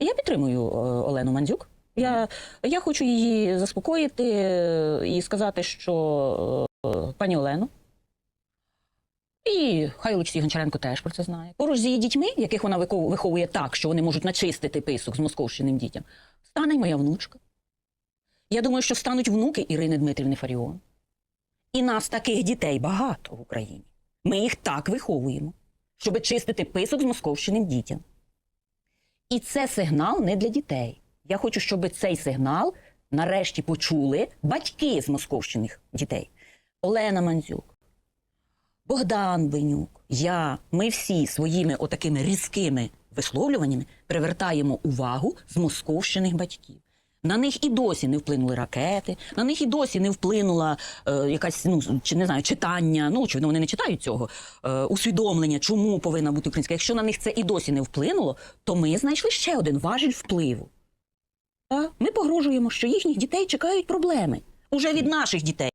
Я підтримую е, Олену Мандзюк. Я, я хочу її заспокоїти е, і сказати, що е, пані Олено. І хай Олексій Гончаренко теж про це знає. Поруч з її дітьми, яких вона виховує так, що вони можуть начистити писок з московщиним дітям, стане й моя внучка. Я думаю, що стануть внуки Ірини Дмитрівни Фаріон. І нас таких дітей багато в Україні. Ми їх так виховуємо, щоб чистити писок з московщиним дітям. І це сигнал не для дітей. Я хочу, щоб цей сигнал нарешті почули батьки з московщиних дітей. Олена Мандзюк, Богдан Бенюк, я, ми всі своїми отакими різкими висловлюваннями привертаємо увагу з московщиних батьків. На них і досі не вплинули ракети, на них і досі не вплинула е, якась ну чи не знаю читання. Ну очевидно, вони не читають цього е, усвідомлення, чому повинна бути українська. Якщо на них це і досі не вплинуло, то ми знайшли ще один важіль впливу. Ми погрожуємо, що їхніх дітей чекають проблеми уже від наших дітей.